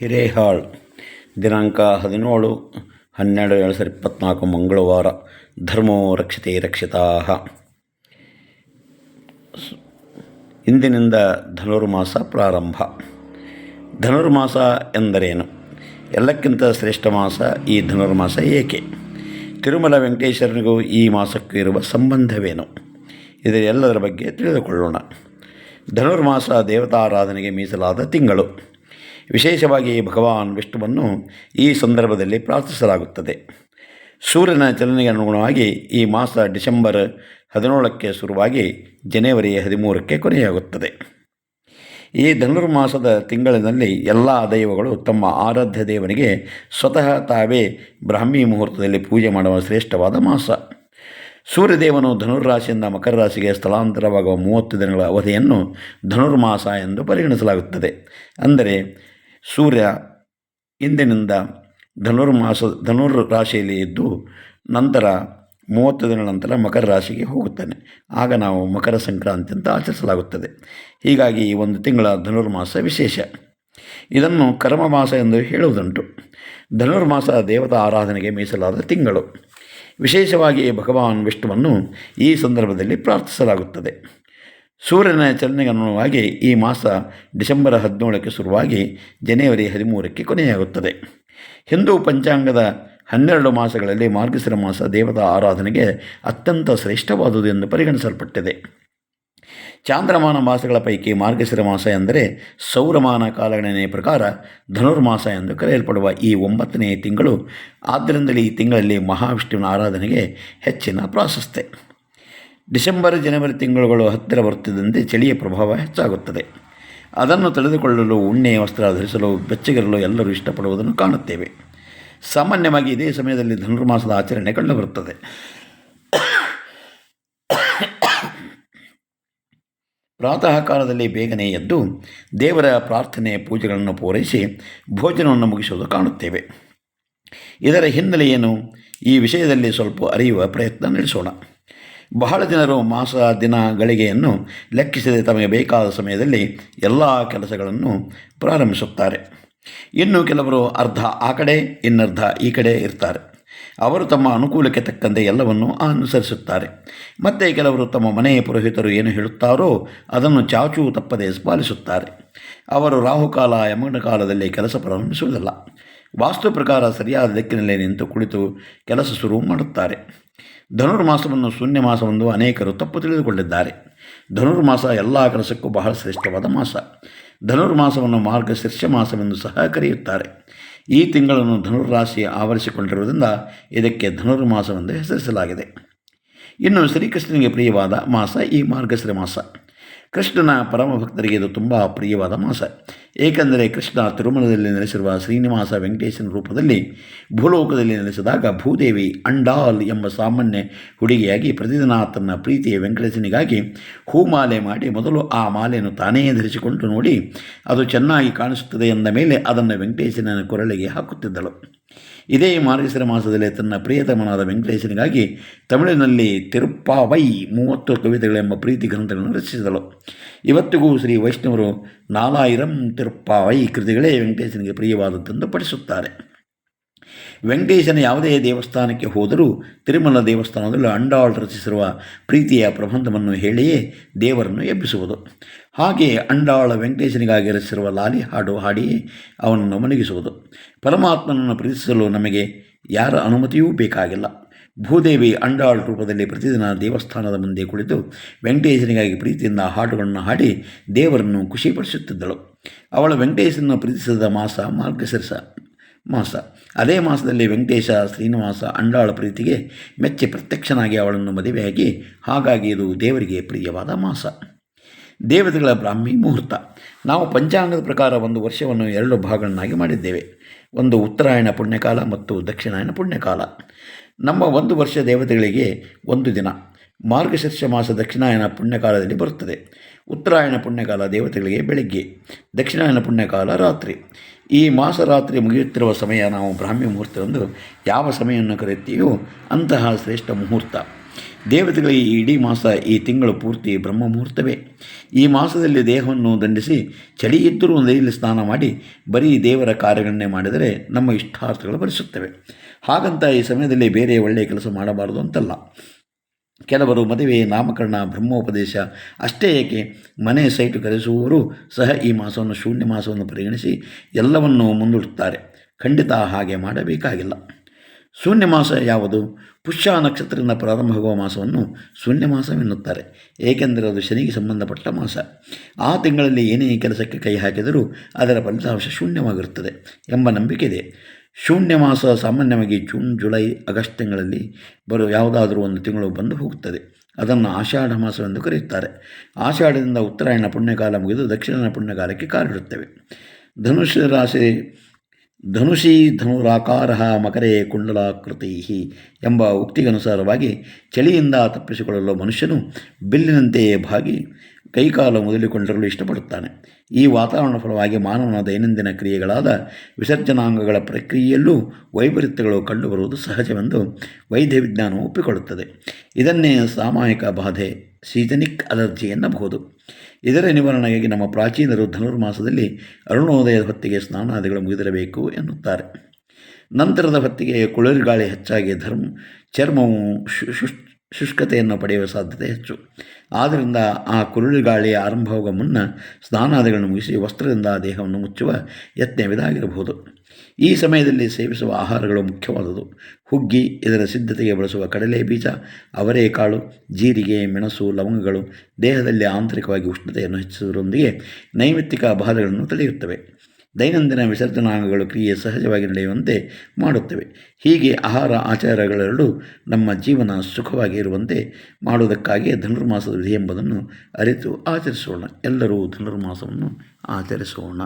ಹಿರೇಹಾಳ್, ದಿನಾಂಕ ಹದಿನೇಳು, ಹನ್ನೆರಡು ಎರಡು ಸಾವಿರದ ಇಪ್ಪತ್ತ್ನಾಲ್ಕು ಮಂಗಳವಾರ, ಧರ್ಮೋ ರಕ್ಷತೆ ರಕ್ಷಿತಾ ಇಂದಿನಿಂದ ಧನುರ್ಮಾಸ ಪ್ರಾರಂಭ. ಧನುರ್ಮಾಸ ಎಂದರೇನು? ಎಲ್ಲಕ್ಕಿಂತ ಶ್ರೇಷ್ಠ ಮಾಸ ಈ ಧನುರ್ಮಾಸ ಏಕೆ? ತಿರುಮಲ ವೆಂಕಟೇಶ್ವರನಿಗೂ ಈ ಮಾಸಕ್ಕೂ ಇರುವ ಸಂಬಂಧವೇನು? ಇದರ ಎಲ್ಲದರ ಬಗ್ಗೆ ತಿಳಿದುಕೊಳ್ಳೋಣ. ಧನುರ್ಮಾಸ ದೇವತಾರಾಧನೆಗೆ ಮೀಸಲಾದ ತಿಂಗಳು. ವಿಶೇಷವಾಗಿ ಭಗವಾನ್ ವಿಷ್ಣುವನ್ನು ಈ ಸಂದರ್ಭದಲ್ಲಿ ಪ್ರಾರ್ಥಿಸಲಾಗುತ್ತದೆ. ಸೂರ್ಯನ ಚಲನೆಗೆ ಅನುಗುಣವಾಗಿ ಈ ಮಾಸ ಡಿಸೆಂಬರ್ ಹದಿನೇಳಕ್ಕೆ ಶುರುವಾಗಿ ಜನವರಿ ಹದಿಮೂರಕ್ಕೆ ಕೊನೆಯಾಗುತ್ತದೆ. ಈ ಧನುರ್ಮಾಸದ ತಿಂಗಳಿನಲ್ಲಿ ಎಲ್ಲ ದೈವಗಳು ತಮ್ಮ ಆರಾಧ್ಯ ದೇವನಿಗೆ ಸ್ವತಃ ತಾವೇ ಬ್ರಾಹ್ಮಿ ಮುಹೂರ್ತದಲ್ಲಿ ಪೂಜೆ ಮಾಡುವ ಶ್ರೇಷ್ಠವಾದ ಮಾಸ. ಸೂರ್ಯದೇವನು ಧನುರ್ರಾಶಿಯಿಂದ ಮಕರ ರಾಶಿಗೆ ಸ್ಥಳಾಂತರವಾಗುವ ಮೂವತ್ತು ದಿನಗಳ ಅವಧಿಯನ್ನು ಧನುರ್ಮಾಸ ಎಂದು ಪರಿಗಣಿಸಲಾಗುತ್ತದೆ. ಅಂದರೆ ಸೂರ್ಯ ಇಂದಿನಿಂದ ಧನುರ್ಮಾಸ ಧನುರ್ ರಾಶಿಯಲ್ಲಿ ಇದ್ದು ನಂತರ ಮೂವತ್ತು ದಿನಗಳ ನಂತರ ಮಕರ ರಾಶಿಗೆ ಹೋಗುತ್ತಾನೆ. ಆಗ ನಾವು ಮಕರ ಸಂಕ್ರಾಂತಿ ಅಂತ ಆಚರಿಸಲಾಗುತ್ತದೆ. ಹೀಗಾಗಿ ಈ ಒಂದು ತಿಂಗಳ ಧನುರ್ಮಾಸ ವಿಶೇಷ. ಇದನ್ನು ಕರ್ಮಮಾಸ ಎಂದು ಹೇಳುವುದುಂಟು. ಧನುರ್ಮಾಸ ದೇವತಾ ಆರಾಧನೆಗೆ ಮೀಸಲಾದ ತಿಂಗಳು. ವಿಶೇಷವಾಗಿ ಭಗವಾನ್ ವಿಷ್ಣುವನ್ನು ಈ ಸಂದರ್ಭದಲ್ಲಿ ಪ್ರಾರ್ಥಿಸಲಾಗುತ್ತದೆ. ಸೂರ್ಯನ ಚಲನೆಗೆ ಅನುಗುಣವಾಗಿ ಈ ಮಾಸ ಡಿಸೆಂಬರ್ ಹದಿನೇಳಕ್ಕೆ ಶುರುವಾಗಿ ಜನವರಿ ಹದಿಮೂರಕ್ಕೆ ಕೊನೆಯಾಗುತ್ತದೆ. ಹಿಂದೂ ಪಂಚಾಂಗದ ಹನ್ನೆರಡು ಮಾಸಗಳಲ್ಲಿ ಮಾರ್ಗಶಿರ ಮಾಸ ದೇವತಾ ಆರಾಧನೆಗೆ ಅತ್ಯಂತ ಶ್ರೇಷ್ಠವಾದುದು ಎಂದು ಪರಿಗಣಿಸಲ್ಪಟ್ಟಿದೆ. ಚಾಂದ್ರಮಾನ ಮಾಸಗಳ ಪೈಕಿ ಮಾರ್ಗಶಿರ ಮಾಸ ಎಂದರೆ ಸೌರಮಾನ ಕಾಲಗಣನೆಯ ಪ್ರಕಾರ ಧನುರ್ಮಾಸ ಎಂದು ಕರೆಯಲ್ಪಡುವ ಈ ಒಂಬತ್ತನೆಯ ತಿಂಗಳು. ಆದ್ದರಿಂದಲೇ ಈ ತಿಂಗಳಲ್ಲಿ ಮಹಾವಿಷ್ಣುವಿನ ಆರಾಧನೆಗೆ ಹೆಚ್ಚಿನ ಪ್ರಾಶಸ್ತ್ಯ. ಡಿಸೆಂಬರ್ ಜನವರಿ ತಿಂಗಳುಗಳು ಹತ್ತಿರ ಬರುತ್ತಿದ್ದಂತೆ ಚಳಿಯ ಪ್ರಭಾವ ಹೆಚ್ಚಾಗುತ್ತದೆ. ಅದನ್ನು ತಡೆದುಕೊಳ್ಳಲು ಉಣ್ಣೆ, ವಸ್ತ್ರ ಧರಿಸಲು, ಬೆಚ್ಚಗಿರಲು ಎಲ್ಲರೂ ಇಷ್ಟಪಡುವುದನ್ನು ಕಾಣುತ್ತೇವೆ. ಸಾಮಾನ್ಯವಾಗಿ ಇದೇ ಸಮಯದಲ್ಲಿ ಧನುರ್ಮಾಸದ ಆಚರಣೆ ಕಂಡುಬರುತ್ತದೆ. ಪ್ರಾತಃ ಕಾಲದಲ್ಲಿ ಬೇಗನೆ ಎದ್ದು ದೇವರ ಪ್ರಾರ್ಥನೆ, ಪೂಜೆಗಳನ್ನು ಪೂರೈಸಿ ಭೋಜನವನ್ನು ಮುಗಿಸುವುದು ಕಾಣುತ್ತೇವೆ. ಇದರ ಹಿನ್ನೆಲೆಯೇನು ಈ ವಿಷಯದಲ್ಲಿ ಸ್ವಲ್ಪ ಅರಿಯುವ ಪ್ರಯತ್ನ ನಡೆಸೋಣ. ಬಹಳ ಜನರು ಮಾಸ ದಿನ ಗಳಿಗೆಯನ್ನು ಲೆಕ್ಕಿಸದೆ ತಮಗೆ ಬೇಕಾದ ಸಮಯದಲ್ಲಿ ಎಲ್ಲ ಕೆಲಸಗಳನ್ನು ಪ್ರಾರಂಭಿಸುತ್ತಾರೆ. ಇನ್ನು ಕೆಲವರು ಅರ್ಧ ಆ ಕಡೆ, ಇನ್ನರ್ಧ ಈ ಕಡೆ ಇರ್ತಾರೆ. ಅವರು ತಮ್ಮ ಅನುಕೂಲಕ್ಕೆ ತಕ್ಕಂತೆ ಎಲ್ಲವನ್ನು ಅನುಸರಿಸುತ್ತಾರೆ. ಮತ್ತೆ ಕೆಲವರು ತಮ್ಮ ಮನೆಯ ಪುರೋಹಿತರು ಏನು ಹೇಳುತ್ತಾರೋ ಅದನ್ನು ಚಾಚೂ ತಪ್ಪದೆ ಪಾಲಿಸುತ್ತಾರೆ. ಅವರು ರಾಹುಕಾಲ ಯಮನ ಕಾಲದಲ್ಲಿ ಕೆಲಸ ಪ್ರಾರಂಭಿಸುವುದಿಲ್ಲ. ವಾಸ್ತು ಪ್ರಕಾರ ಸರಿಯಾದ ದಿಕ್ಕಿನಲ್ಲಿ ನಿಂತು ಕುಳಿತು ಕೆಲಸ ಶುರು ಮಾಡುತ್ತಾರೆ. ಧನುರ್ಮಾಸವನ್ನು ಶೂನ್ಯ ಮಾಸವೆಂದು ಅನೇಕರು ತಪ್ಪು ತಿಳಿದುಕೊಂಡಿದ್ದಾರೆ ಧನುರ್ಮಾಸ ಎಲ್ಲ ಕೆಲಸಕ್ಕೂ ಬಹಳ ಶ್ರೇಷ್ಠವಾದ ಮಾಸ. ಧನುರ್ಮಾಸವನ್ನು ಮಾರ್ಗಶೀರ್ಷ ಮಾಸವೆಂದು ಸಹ ಕರೆಯುತ್ತಾರೆ. ಈ ತಿಂಗಳನ್ನು ಧನುರ್ರಾಶಿ ಆವರಿಸಿಕೊಂಡಿರುವುದರಿಂದ ಇದಕ್ಕೆ ಧನುರ್ಮಾಸವೆಂದು ಹೆಸರಿಸಲಾಗಿದೆ. ಇನ್ನು ಶ್ರೀಕೃಷ್ಣನಿಗೆ ಪ್ರಿಯವಾದ ಮಾಸ ಈ ಮಾರ್ಗಶಿರ ಮಾಸ. ಕೃಷ್ಣನ ಪರಮ ಭಕ್ತರಿಗೆ ಇದು ತುಂಬ ಪ್ರಿಯವಾದ ಮಾಸ. ಏಕೆಂದರೆ ಕೃಷ್ಣ ತಿರುಮಲದಲ್ಲಿ ನೆಲೆಸಿರುವ ಶ್ರೀನಿವಾಸ ವೆಂಕಟೇಶನ ರೂಪದಲ್ಲಿ ಭೂಲೋಕದಲ್ಲಿ ನೆಲೆಸಿದಾಗ ಭೂದೇವಿ ಅಂಡಾಲ್ ಎಂಬ ಸಾಮಾನ್ಯ ಹುಡುಗಿಯಾಗಿ ಪ್ರತಿದಿನ ತನ್ನ ಪ್ರೀತಿಯ ವೆಂಕಟೇಶನಿಗಾಗಿ ಹೂಮಾಲೆ ಮಾಡಿ ಮೊದಲು ಆ ಮಾಲೆಯನ್ನು ತಾನೇ ಧರಿಸಿಕೊಂಡು ನೋಡಿ ಅದು ಚೆನ್ನಾಗಿ ಕಾಣಿಸುತ್ತದೆ ಎಂದ ಮೇಲೆ ಅದನ್ನು ವೆಂಕಟೇಶನ ಕೊರಳಿಗೆ ಹಾಕುತ್ತಿದ್ದಳು. ಇದೇ ಮಾರ್ಗಶಿರ ಮಾಸದಲ್ಲಿ ತನ್ನ ಪ್ರಿಯತಮನಾದ ವೆಂಕಟೇಶನಿಗಾಗಿ ತಮಿಳಿನಲ್ಲಿ ತಿರುಪ್ಪಾವೈ ಮೂವತ್ತು ಕವಿತೆಗಳೆಂಬ ಪ್ರೀತಿ ಗ್ರಂಥಗಳನ್ನು ರಚಿಸಿದಳು. ಇವತ್ತಿಗೂ ಶ್ರೀ ವೈಷ್ಣವರು ನಾಲಾಯಿರಂ ತಿರುಪ್ಪಾವೈ ಕೃತಿಗಳೇ ವೆಂಕಟೇಶನಿಗೆ ಪ್ರಿಯವಾದದ್ದೆಂದು ಪಡಿಸುತ್ತಾರೆ ವೆಂಕಟೇಶನ ಯಾವುದೇ ದೇವಸ್ಥಾನಕ್ಕೆ ಹೋದರೂ ತಿರುಮಲ ದೇವಸ್ಥಾನದಲ್ಲಿ ಅಂಡಾಳ್ ರಚಿಸಿರುವ ಪ್ರೀತಿಯ ಪ್ರಬಂಧವನ್ನು ಹೇಳಿಯೇ ದೇವರನ್ನು ಎಬ್ಬಿಸುವುದು. ಹಾಗೆ ಅಂಡಾಳ ವೆಂಕಟೇಶನಿಗಾಗಿ ರಚಿಸಿರುವ ಲಾಲಿ ಹಾಡು ಹಾಡಿಯೇ ಅವನನ್ನು ಮಲಗಿಸುವುದು. ಪರಮಾತ್ಮನನ್ನು ಪ್ರೀತಿಸಲು ನಮಗೆ ಯಾರ ಅನುಮತಿಯೂ ಬೇಕಾಗಿಲ್ಲ. ಭೂದೇವಿ ಅಂಡಾಳ್ ರೂಪದಲ್ಲಿ ಪ್ರತಿದಿನ ದೇವಸ್ಥಾನದ ಮುಂದೆ ಕುಳಿತು ವೆಂಕಟೇಶನಿಗಾಗಿ ಪ್ರೀತಿಯಿಂದ ಹಾಡುಗಳನ್ನು ಹಾಡಿ ದೇವರನ್ನು ಖುಷಿಪಡಿಸುತ್ತಿದ್ದಳು. ಅವಳು ವೆಂಕಟೇಶನನ್ನು ಪ್ರೀತಿಸಿದ ಮಾಸ ಮಾರ್ಗಶಿರ್ಷ ಮಾಸ. ಅದೇ ಮಾಸದಲ್ಲಿ ವೆಂಕಟೇಶ ಶ್ರೀನಿವಾಸ ಅಂಡಾಳ ಪ್ರೀತಿಗೆ ಮೆಚ್ಚಿ ಪ್ರತ್ಯಕ್ಷನಾಗಿ ಅವಳನ್ನು ಮದುವೆಯಾಗಿ ಹಾಗಾಗಿ ಇದು ದೇವರಿಗೆ ಪ್ರಿಯವಾದ ಮಾಸ. ದೇವತೆಗಳ ಬ್ರಾಹ್ಮಿ ಮುಹೂರ್ತ. ನಾವು ಪಂಚಾಂಗದ ಪ್ರಕಾರ ಒಂದು ವರ್ಷವನ್ನು ಎರಡು ಭಾಗಗಳನ್ನಾಗಿ ಮಾಡಿದ್ದೇವೆ. ಒಂದು ಉತ್ತರಾಯಣ ಪುಣ್ಯಕಾಲ ಮತ್ತು ದಕ್ಷಿಣಾಯನ ಪುಣ್ಯಕಾಲ. ನಮ್ಮ ಒಂದು ವರ್ಷ ದೇವತೆಗಳಿಗೆ ಒಂದು ದಿನ. ಮಾರ್ಗಶೀರ್ಷ ಮಾಸ ದಕ್ಷಿಣಾಯನ ಪುಣ್ಯಕಾಲದಲ್ಲಿ ಬರುತ್ತದೆ. ಉತ್ತರಾಯಣ ಪುಣ್ಯಕಾಲ ದೇವತೆಗಳಿಗೆ ಬೆಳಗ್ಗೆ. ದಕ್ಷಿಣಾಯನ ಪುಣ್ಯಕಾಲ ರಾತ್ರಿ. ಈ ಮಾಸರಾತ್ರಿ ಮುಗಿಯುತ್ತಿರುವ ಸಮಯ ನಾವು ಬ್ರಾಹ್ಮಿ ಮುಹೂರ್ತವೆಂದು ಯಾವ ಸಮಯವನ್ನು ಕರೆಯುತ್ತೀವೋ ಅಂತಹ ಶ್ರೇಷ್ಠ ಮುಹೂರ್ತ. ದೇವತೆಗಳಿಗೆ ಈ ಇಡೀ ಮಾಸ, ಈ ತಿಂಗಳು ಪೂರ್ತಿ ಬ್ರಹ್ಮ ಮುಹೂರ್ತವೇ. ಈ ಮಾಸದಲ್ಲಿ ದೇಹವನ್ನು ದಂಡಿಸಿ ಚಳಿ ಇದ್ದರೂ ಸ್ನಾನ ಮಾಡಿ ಬರೀ ದೇವರ ಕಾರ್ಯಗಳನ್ನೇ ಮಾಡಿದರೆ ನಮ್ಮ ಇಷ್ಟಾರ್ಥಗಳು ಬರಿಸುತ್ತವೆ ಹಾಗಂತ ಈ ಸಮಯದಲ್ಲಿ ಬೇರೆ ಒಳ್ಳೆಯ ಕೆಲಸ ಮಾಡಬಾರದು ಅಂತಲ್ಲ. ಕೆಲವರು ಮದುವೆ ನಾಮಕರಣ, ಬ್ರಹ್ಮೋಪದೇಶ, ಅಷ್ಟೇ ಏಕೆ ಮನೆ ಸೈಟು ಕರೆಸುವವರು ಸಹ ಈ ಮಾಸವನ್ನು ಶೂನ್ಯ ಮಾಸವನ್ನು ಪರಿಗಣಿಸಿ ಎಲ್ಲವನ್ನೂ ಮುಂದೂಡುತ್ತಾರೆ. ಖಂಡಿತ ಹಾಗೆ ಮಾಡಬೇಕಾಗಿಲ್ಲ. ಶೂನ್ಯ ಮಾಸ ಯಾವುದು? ಪುಷ್ಯ ನಕ್ಷತ್ರದಿಂದ ಪ್ರಾರಂಭವಾಗುವ ಮಾಸವನ್ನು ಶೂನ್ಯ ಮಾಸವೆನ್ನುತ್ತಾರೆ. ಏಕೆಂದರೆ ಅದು ಶನಿಗೆ ಸಂಬಂಧಪಟ್ಟ ಮಾಸ. ಆ ತಿಂಗಳಲ್ಲಿ ಏನೇ ಕೆಲಸಕ್ಕೆ ಕೈ ಹಾಕಿದರೂ ಅದರ ಫಲಿತಾಂಶ ಶೂನ್ಯವಾಗಿರುತ್ತದೆ ಎಂಬ ನಂಬಿಕೆ ಇದೆ. ಶೂನ್ಯ ಮಾಸ ಸಾಮಾನ್ಯವಾಗಿ ಜೂನ್, ಜುಲೈ, ಆಗಸ್ಟ್ ತಿಂಗಳಲ್ಲಿ ಬರೋ ಯಾವುದಾದರೂ ಒಂದು ತಿಂಗಳು ಬಂದು ಹೋಗುತ್ತದೆ ಅದನ್ನು ಆಷಾಢ ಮಾಸವೆಂದು ಕರೆಯುತ್ತಾರೆ. ಆಷಾಢದಿಂದ ಉತ್ತರಾಯಣ ಪುಣ್ಯಕಾಲ ಮುಗಿದು ದಕ್ಷಿಣ ಪುಣ್ಯಕಾಲಕ್ಕೆ ಕಾಲಿಡುತ್ತವೆ. ಧನುಷ್ ರಾಶಿ, ಧನುಷಿ ಧನುರಾಕಾರ ಮಕರೇ ಕುಂಡಲಾಕೃತಿ ಎಂಬ ಉಕ್ತಿಗನುಸಾರವಾಗಿ ಚಳಿಯಿಂದ ತಪ್ಪಿಸಿಕೊಳ್ಳಲು ಮನುಷ್ಯನು ಬಿಲ್ಲಿನಂತೆಯೇ ಭಾಗಿ ಕೈಕಾಲು ಮೊದಲಿಕೊಂಡಿರಲು ಇಷ್ಟಪಡುತ್ತಾನೆ. ಈ ವಾತಾವರಣ ಫಲವಾಗಿ ಮಾನವನ ದೈನಂದಿನ ಕ್ರಿಯೆಗಳಾದ ವಿಸರ್ಜನಾಂಗಗಳ ಪ್ರಕ್ರಿಯೆಯಲ್ಲೂ ವೈಪರೀತ್ಯಗಳು ಕಂಡುಬರುವುದು ಸಹಜವೆಂದು ವೈದ್ಯ ವಿಜ್ಞಾನವು ಒಪ್ಪಿಕೊಳ್ಳುತ್ತದೆ. ಇದನ್ನೇ ಸಾಮಾಯಿಕ ಬಾಧೆ, ಸೀಜನಿಕ್ ಅಲರ್ಜಿ ಎನ್ನಬಹುದು. ಇದರ ನಿವಾರಣೆಗಾಗಿ ನಮ್ಮ ಪ್ರಾಚೀನರು ಧನುರ್ಮಾಸದಲ್ಲಿ ಅರುಣೋದಯದ ಹೊತ್ತಿಗೆ ಸ್ನಾನಾದಿಗಳು ಮುಗಿದಿರಬೇಕು ಎನ್ನುತ್ತಾರೆ. ನಂತರದ ಹೊತ್ತಿಗೆ ಕುಳಿರ್ಗಾಳಿ ಹೆಚ್ಚಾಗಿ ಧರ್ಮ, ಚರ್ಮವು ಶುಶ್ ಶುಷ್ಕತೆಯನ್ನು ಪಡೆಯುವ ಸಾಧ್ಯತೆ ಹೆಚ್ಚು. ಆದ್ದರಿಂದ ಆ ಕುರುಳಿಗಾಳಿ ಆರಂಭವಾಗುವ ಮುನ್ನ ಸ್ನಾನಾದಿಗಳನ್ನು ಮುಗಿಸಿ ವಸ್ತ್ರದಿಂದ ದೇಹವನ್ನು ಮುಚ್ಚುವ ಯತ್ನವಿದಾಗಿರಬಹುದು. ಈ ಸಮಯದಲ್ಲಿ ಸೇವಿಸುವ ಆಹಾರಗಳು ಮುಖ್ಯವಾದುದು. ಹುಗ್ಗಿ, ಇದರ ಸಿದ್ಧತೆಗೆ ಬಳಸುವ ಕಡಲೆ ಬೀಜ ಅವರೆಕಾಳು ಜೀರಿಗೆ, ಮೆಣಸು, ಲವಂಗಗಳು ದೇಹದಲ್ಲಿ ಆಂತರಿಕವಾಗಿ ಉಷ್ಣತೆಯನ್ನು ಹೆಚ್ಚಿಸುವುದರೊಂದಿಗೆ ನೈಮಿತ್ತಿಕ ಬಾಧೆಗಳನ್ನು ತಡೆಯುತ್ತವೆ. ದೈನಂದಿನ ವಿಸರ್ಜನಾಂಗಗಳು ಕ್ರಿಯೆ ಸಹಜವಾಗಿ ನಡೆಯುವಂತೆ ಮಾಡುತ್ತವೆ. ಹೀಗೆ ಆಹಾರ ಆಚಾರಗಳೆರಡೂ ನಮ್ಮ ಜೀವನ ಸುಖವಾಗಿ ಇರುವಂತೆ ಮಾಡುವುದಕ್ಕಾಗಿಯೇ ಧನುರ್ಮಾಸದ ವಿಧಿ ಎಂಬುದನ್ನು ಅರಿತು ಆಚರಿಸೋಣ. ಎಲ್ಲರೂ ಧನುರ್ಮಾಸವನ್ನು ಆಚರಿಸೋಣ.